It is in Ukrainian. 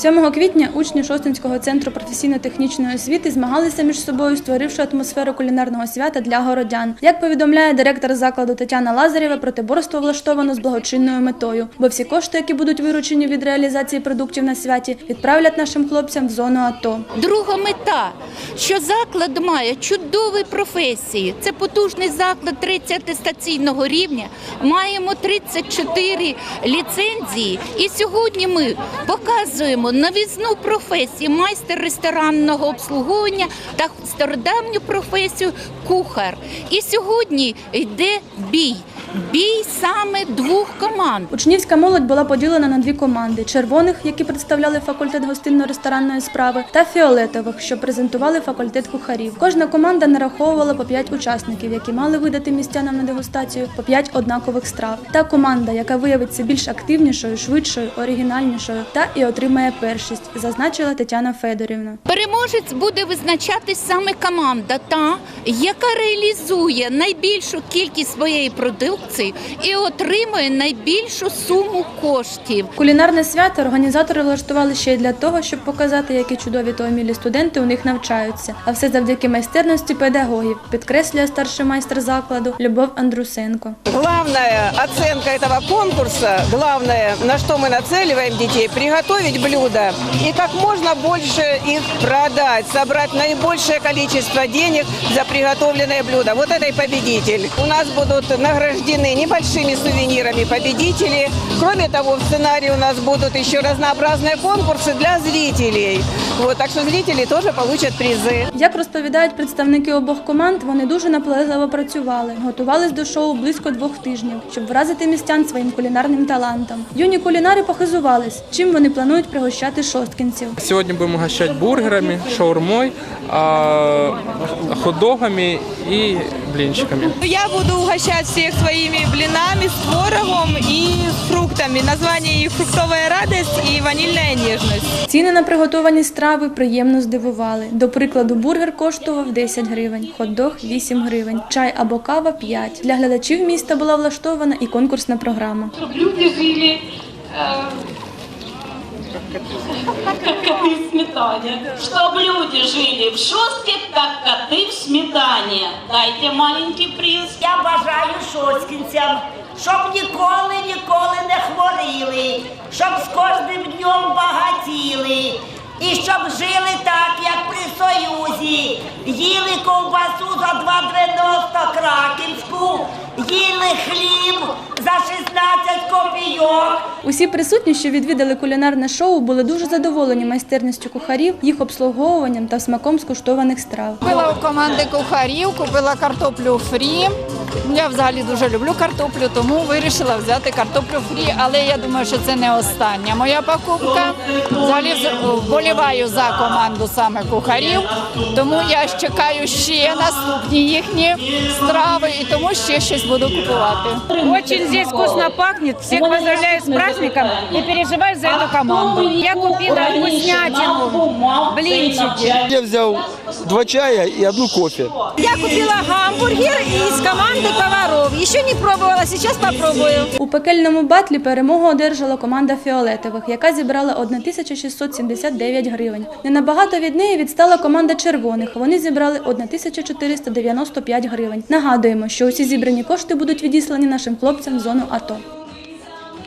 7 квітня учні Шостинського центру професійно-технічної освіти змагалися між собою, створивши атмосферу кулінарного свята для городян. Як повідомляє директор закладу Тетяна Лазарєва, протиборство влаштовано з благочинною метою, бо всі кошти, які будуть виручені від реалізації продуктів на святі, відправлять нашим хлопцям в зону АТО. Друга мета, що заклад має чудові професії. Це потужний заклад 30 атестаційного рівня. Маємо 34 ліцензії. І сьогодні ми показуємо новізну професію майстер ресторанного обслуговування та стародавню професію кухар. І сьогодні йде бій. Бій саме двох команд. Учнівська молодь була поділена на дві команди: червоних, які представляли факультет гостинно-ресторанної справи, та фіолетових, що презентували факультет кухарів. Кожна команда нараховувала по 5 учасників, які мали видати містянам на дегустацію по 5 однакових страв. Та команда, яка виявиться більш активнішою, швидшою, оригінальнішою, та і отримає першість, зазначила Тетяна Федорівна. Переможець буде визначатись саме команда, та яка реалізує найбільшу кількість своєї продукції і отримує найбільшу суму коштів. Кулінарне свято організатори влаштували ще й для того, щоб показати, які чудові та умілі студенти у них навчаються. А все завдяки майстерності педагогів, підкреслює старший майстер закладу Любов Андрусенко. Главная оценка этого конкурса, главное, на что мы нацеливаем детей, приготовить блюда и как можно больше их продать, собрать наибольшее количество денег за приготовленное блюдо. Вот это и победитель. У нас будут награждены небольшими сувенирами победители. Кроме того, в сценарии у нас будут еще разнообразные конкурсы для зрителей. Вот, так что зрители тоже получат призы. Як розповідають представники обох команд, вони дуже наполегливо працювали, готувались до шоу близько двох тижнів, щоб вразити містян своїм кулінарним талантом. Юні кулінари похизувались, чим вони планують пригощати шосткінців. Сегодня будем угощать бургерами, шаурмой, а, хот-догами и блинчиками. Я буду угощать всех своими блинами с творогом и фруктами. Название их «Фруктовая радость» и «Ванильная нежность». Ціни на приготовані страви приємно здивували. До прикладу, бургер коштував 10 гривень, хот-дог – 8 гривень, чай або кава – 5. Для глядачів міста була влаштована і конкурсна програма. чтобы люди жили э, как коты в сметане. Чтобы люди жили в шостке, как коты в сметане. Дайте маленький приз. Я бажаю шоцькінцям, щоб ніколи, ніколи не хворіли, щоб з кожним днем багатіли. І щоб жили так, як при Союзі, їли ковбасу за 2,90 краківську, їли хліб за 16 копійок. Усі присутні, що відвідали кулінарне шоу, були дуже задоволені майстерністю кухарів, їх обслуговуванням та смаком скуштованих страв. Купила у команди кухарів, купила картоплю фрі. Я взагалі дуже люблю картоплю, тому вирішила взяти картоплю фрі. Але я думаю, що це не остання моя покупка. Взагалі з- вболіваю за команду саме кухарів, тому я чекаю ще наступні їхні страви і тому ще щось буду купувати. Очень здесь вкусно пахнет. Всех поздравляю с праздником и переживаю за эту команду. Я купила вкуснятину, блинчики. Я взял два чая и одну кофе. Я купила гамбургер из команды поваров. Еще не пробовала, сейчас попробую. У пекельному батлі перемогу одержала команда фіолетових, яка зібрала 1679 гривень. Не набагато від неї відстала команда червоних. Вони зібрали 1495 гривень. Нагадуємо, що усі зібрані кошти будуть відіслані нашим хлопцям в зону АТО.